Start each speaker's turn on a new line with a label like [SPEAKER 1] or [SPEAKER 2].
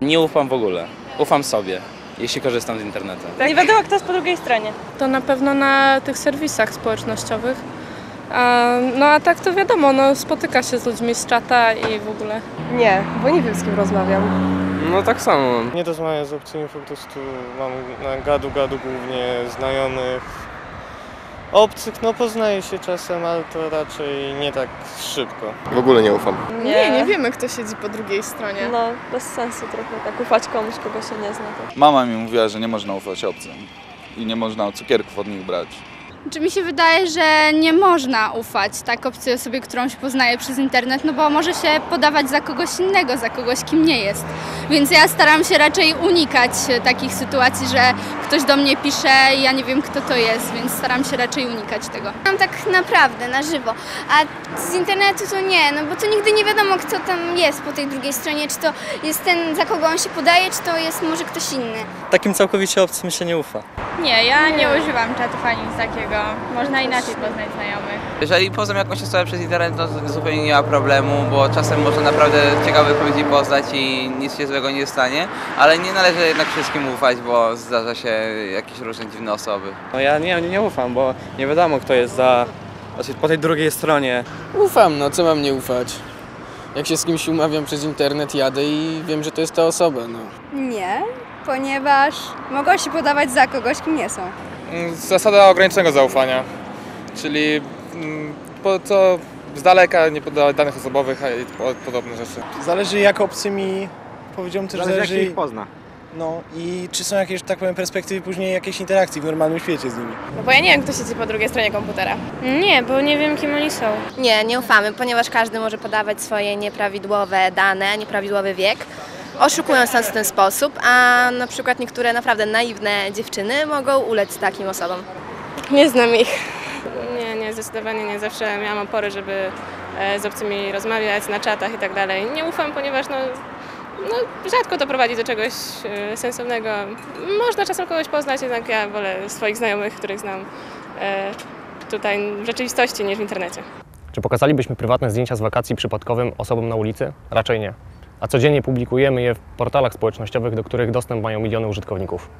[SPEAKER 1] Nie ufam w ogóle. Ufam sobie, jeśli korzystam z internetu.
[SPEAKER 2] Nie wiadomo, kto jest po drugiej stronie.
[SPEAKER 3] To na pewno na tych serwisach społecznościowych. A, no a tak to wiadomo, no, spotyka się z ludźmi z czata i w ogóle.
[SPEAKER 2] Nie, bo nie wiem z kim rozmawiam.
[SPEAKER 4] No tak samo.
[SPEAKER 5] Nie rozmawiam z obcymi, po prostu mam na gadu gadu głównie znajomych. Obcych no poznaję się czasem, ale to raczej nie tak szybko.
[SPEAKER 4] W ogóle nie ufam.
[SPEAKER 3] Nie, nie wiemy, kto siedzi po drugiej stronie.
[SPEAKER 2] No, bez sensu trochę tak ufać komuś, kogo się nie zna.
[SPEAKER 6] Mama mi mówiła, że nie można ufać obcym i nie można cukierków od nich brać.
[SPEAKER 7] Czy mi się wydaje, że nie można ufać tak obcej osobie, którą się poznaje przez internet, no bo może się podawać za kogoś innego, za kogoś, kim nie jest. Więc ja staram się raczej unikać takich sytuacji, że ktoś do mnie pisze i ja nie wiem, kto to jest, więc staram się raczej unikać tego.
[SPEAKER 8] Mam tak naprawdę, na żywo. A z internetu to nie, no bo to nigdy nie wiadomo, kto tam jest po tej drugiej stronie. Czy to jest ten, za kogo on się podaje, czy to jest może ktoś inny.
[SPEAKER 9] Takim całkowicie obcym się nie ufa.
[SPEAKER 7] Nie, ja nie używam czatów ani nic takiego. Można inaczej poznać znajomych.
[SPEAKER 10] Jeżeli poznam jakąś osobę przez internet, no to zupełnie nie ma problemu, bo czasem można naprawdę ciekawych ludzi poznać i nic się złego nie stanie, ale nie należy jednak wszystkim ufać, bo zdarza się jakieś różne dziwne osoby.
[SPEAKER 9] No ja nie, nie ufam, bo nie wiadomo kto jest za, znaczy po tej drugiej stronie.
[SPEAKER 4] Ufam, no co mam nie ufać? Jak się z kimś umawiam przez internet, jadę i wiem, że to jest ta osoba, no.
[SPEAKER 8] Nie, ponieważ mogą się podawać za kogoś, kim nie są.
[SPEAKER 5] Zasada ograniczonego zaufania, czyli mm, po co z daleka nie podawać danych osobowych i po- podobne rzeczy.
[SPEAKER 11] Zależy jak obcymi, powiedziałbym też zależy,
[SPEAKER 9] pozna.
[SPEAKER 11] No i czy są jakieś, tak powiem, perspektywy później jakiejś interakcji w normalnym świecie z nimi.
[SPEAKER 3] No bo ja nie wiem, kto siedzi po drugiej stronie komputera. Nie, bo nie wiem, kim oni są.
[SPEAKER 2] Nie, nie ufamy, ponieważ każdy może podawać swoje nieprawidłowe dane, nieprawidłowy wiek, oszukując nas w ten sposób, a na przykład niektóre naprawdę naiwne dziewczyny mogą ulec takim osobom.
[SPEAKER 3] Nie znam ich. Nie, nie, zdecydowanie nie. Zawsze miałam opory, żeby e, z obcymi rozmawiać na czatach i tak dalej. Nie ufam, ponieważ no, no, rzadko to prowadzi do czegoś e, sensownego. Można czasem kogoś poznać, jednak ja wolę swoich znajomych, których znam e, tutaj w rzeczywistości niż w internecie.
[SPEAKER 12] Czy pokazalibyśmy prywatne zdjęcia z wakacji przypadkowym osobom na ulicy? Raczej nie. A codziennie publikujemy je w portalach społecznościowych, do których dostęp mają miliony użytkowników.